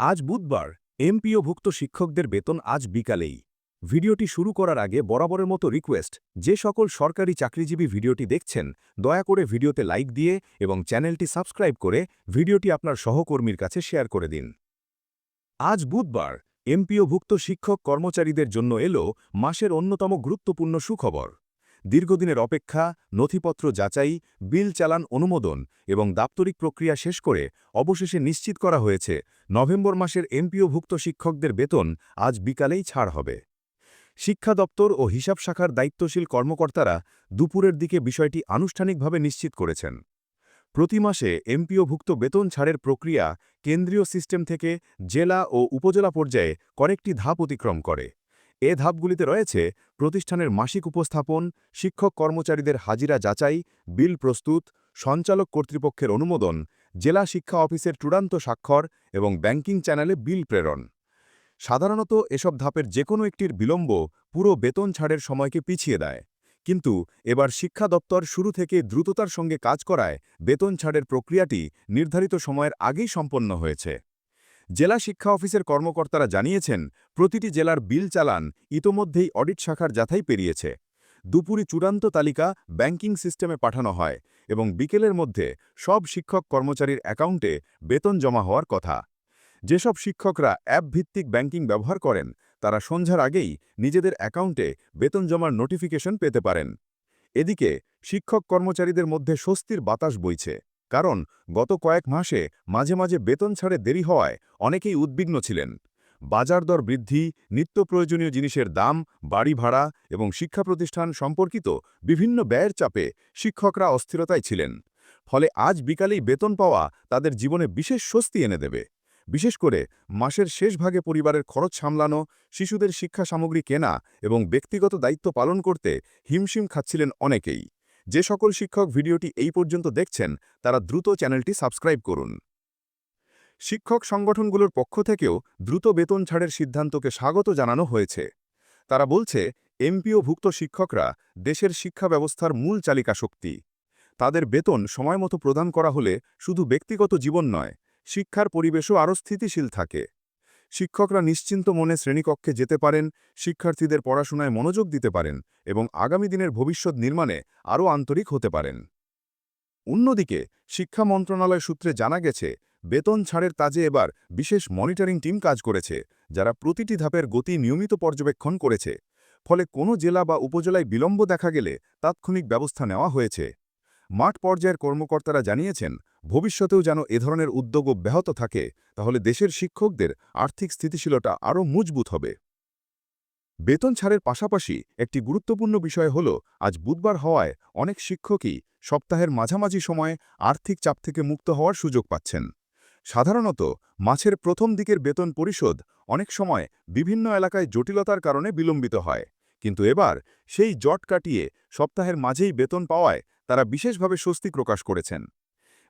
আজ বুধবার, এমপিওভুক্ত শিক্ষকদের বেতন আজ বিকালেই। ভিডিওটি শুরু করার আগে বরাবরের মতো রিকোয়েস্ট, যে সকল সরকারি চাকরিজীবী ভিডিওটি দেখছেন, দয়া করে ভিডিওতে লাইক দিয়ে এবং চ্যানেলটি সাবস্ক্রাইব করে ভিডিওটি আপনার সহকর্মীর কাছে শেয়ার করে দিন। আজ বুধবার, এমপিওভুক্ত শিক্ষক কর্মচারীদের জন্য এলো মাসের অন্যতম গুরুত্বপূর্ণ সুখবর। দীর্ঘদিনের অপেক্ষা, নথিপত্র যাচাই, বিল চালান অনুমোদন এবং দাপ্তরিক প্রক্রিয়া শেষ করে অবশেষে নিশ্চিত করা হয়েছে নভেম্বর মাসের এমপিওভুক্ত শিক্ষকদের বেতন আজ বিকালেই ছাড় হবে। শিক্ষা দপ্তর ও হিসাব শাখার দায়িত্বশীল কর্মকর্তারা দুপুরের দিকে বিষয়টি আনুষ্ঠানিকভাবে নিশ্চিত করেছেন। প্রতি মাসে এমপিওভুক্ত বেতন ছাড়ের প্রক্রিয়া কেন্দ্রীয় সিস্টেম থেকে জেলা ও উপজেলা পর্যায়ে কয়েকটি ধাপ অতিক্রম করে। এ ধাপগুলিতে রয়েছে প্রতিষ্ঠানের মাসিক উপস্থাপন, শিক্ষক কর্মচারীদের হাজিরা যাচাই, বিল প্রস্তুত, সঞ্চালক কর্তৃপক্ষের অনুমোদন জেলা শিক্ষা অফিসের চূড়ান্ত স্বাক্ষর এবং ব্যাংকিং চ্যানেলে বিল প্রেরণ। সাধারণত এসব ধাপের যে কোনো একটির বিলম্ব পুরো বেতন ছাড়ের সময়কে পিছিয়ে দেয়। কিন্তু এবার শিক্ষা দপ্তর শুরু থেকে দ্রুততার সঙ্গে কাজ করায় বেতন ছাড়ের প্রক্রিয়াটি নির্ধারিত সময়ের আগেই সম্পন্ন হয়েছে। জেলা শিক্ষা অফিসের কর্মকর্তারা জানিয়েছেন, প্রতিটি জেলার বিল চালান ইতোমধ্যেই অডিট শাখার যাথাই পেরিয়েছে। দুপুরি চূড়ান্ত তালিকা ব্যাংকিং সিস্টেমে পাঠানো হয়। এবং বিকেলের মধ্যে সব শিক্ষক কর্মচারীর অ্যাকাউন্টে বেতন জমা হওয়ার কথা। যেসব শিক্ষকরা অ্যাপ ভিত্তিক ব্যাংকিং ব্যবহার করেন, তারা সন্ধ্যার আগেই নিজেদের অ্যাকাউন্টে বেতন জমার নোটিফিকেশন পেতে পারেন। এদিকে, শিক্ষক কর্মচারীদের মধ্যে স্বস্তির বাতাস বইছে, কারণ গত কয়েক মাসে মাঝে মাঝে বেতন ছাড়ে দেরি হওয়ায় অনেকেই উদ্বিগ্ন ছিলেন। বাজার দর বৃদ্ধি, নিত্য প্রয়োজনীয় জিনিসের দাম, বাড়ি ভাড়া এবং শিক্ষা প্রতিষ্ঠান সম্পর্কিত বিভিন্ন ব্যয়ের চাপে শিক্ষকরা অস্থিরতায় ছিলেন। ফলে আজ বিকালেই বেতন পাওয়া তাদের জীবনে বিশেষ স্বস্তি এনে দেবে। বিশেষ করে মাসের শেষ ভাগে পরিবারের খরচ সামলানো, শিশুদের শিক্ষা সামগ্রী কেনা এবং ব্যক্তিগত দায়িত্ব পালন করতে হিমশিম খাচ্ছিলেন অনেকেই। যে সকল শিক্ষক ভিডিওটি এই পর্যন্ত দেখছেন, তারা দ্রুত চ্যানেলটি সাবস্ক্রাইব করুন। শিক্ষক সংগঠনগুলোর পক্ষ থেকেও দ্রুত বেতন ছাড়ের সিদ্ধান্তকে স্বাগত জানানো হয়েছে। তারা বলছে, এমপিওভুক্ত শিক্ষকরা দেশের শিক্ষা ব্যবস্থার মূল চালিকা শক্তি। তাদের বেতন সময়মতো প্রদান করা হলে শুধু ব্যক্তিগত জীবন নয়, শিক্ষার পরিবেশও আরও স্থিতিশীল থাকে। শিক্ষকরা নিশ্চিন্ত মনে শ্রেণীকক্ষে যেতে পারেন, শিক্ষার্থীদের পড়াশোনায় মনোযোগ দিতে পারেন এবং আগামী দিনের ভবিষ্যৎ নির্মাণে আরও আন্তরিক হতে পারেন। অন্যদিকে, শিক্ষা মন্ত্রণালয় সূত্রে জানা গেছে বেতন ছাড়ের কাজে এবার বিশেষ মনিটরিং টিম কাজ করেছে, যারা প্রতিটি ধাপের গতি নিয়মিত পর্যবেক্ষণ করেছে। ফলে কোনো জেলা বা উপজেলায় বিলম্ব দেখা গেলে তাৎক্ষণিক ব্যবস্থা নেওয়া হয়েছে। মাঠ পর্যায়ের কর্মকর্তারা জানিয়েছেন, ভবিষ্যতেও যেন এ ধরনের উদ্যোগ অব্যাহত থাকে, তাহলে দেশের শিক্ষকদের আর্থিক স্থিতিশীলতা আরও মজবুত হবে। বেতন ছাড়ের পাশাপাশি একটি গুরুত্বপূর্ণ বিষয় হল, আজ বুধবার হওয়ায় অনেক শিক্ষকই সপ্তাহের মাঝামাঝি সময়ে আর্থিক চাপ থেকে মুক্ত হওয়ার সুযোগ পাচ্ছেন। সাধারণত মাছের প্রথম দিকের বেতন পরিশোধ অনেক সময় বিভিন্ন এলাকায় জটিলতার কারণে বিলম্বিত হয়। কিন্তু এবার সেই জট কাটিয়ে সপ্তাহের মাঝেই বেতন পাওয়ায় তারা বিশেষভাবে স্বস্তি প্রকাশ করেছেন।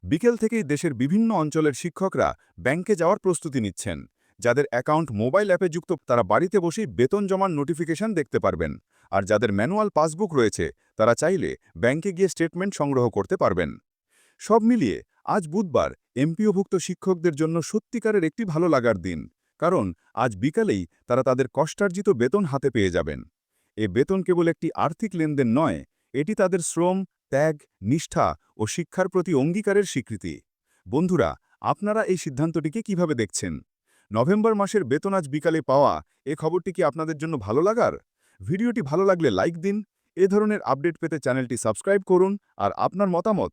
বিকেল থেকেই দেশের বিভিন্ন অঞ্চলের শিক্ষকরা ব্যাংকে যাওয়ার প্রস্তুতি নিচ্ছেন, যাদের অ্যাকাউন্ট মোবাইল অ্যাপে যুক্ত তারা বাড়িতে বসেই বেতন জমার নোটিফিকেশন দেখতে পারবেন আর যাদের ম্যানুয়াল পাসবুক রয়েছে তারা চাইলে ব্যাংকে গিয়ে স্টেটমেন্ট সংগ্রহ করতে পারবেন। সব মিলিয়ে আজ বুধবার এমপিওভুক্ত শিক্ষকদের জন্য সত্যিকারের একটি ভালো লাগার দিন, কারণ আজ বিকালেই তারা তাদের কষ্টার্জিত বেতন হাতে পেয়ে যাবেন। এ বেতন কেবল একটি আর্থিক লেনদেন নয়, এটি তাদের শ্রম, ত্যাগ, নিষ্ঠা ও শিক্ষার প্রতি অঙ্গীকারের স্বীকৃতি। বন্ধুরা, আপনারা এই সিদ্ধান্তটিকে কীভাবে দেখছেন? নভেম্বর মাসের বেতন আজ বিকালে পাওয়া এ খবরটি কি আপনাদের জন্য ভালো লাগার? ভিডিওটি ভালো লাগলে লাইক দিন, এ ধরনের আপডেট পেতে চ্যানেলটি সাবস্ক্রাইব করুন আর আপনার মতামত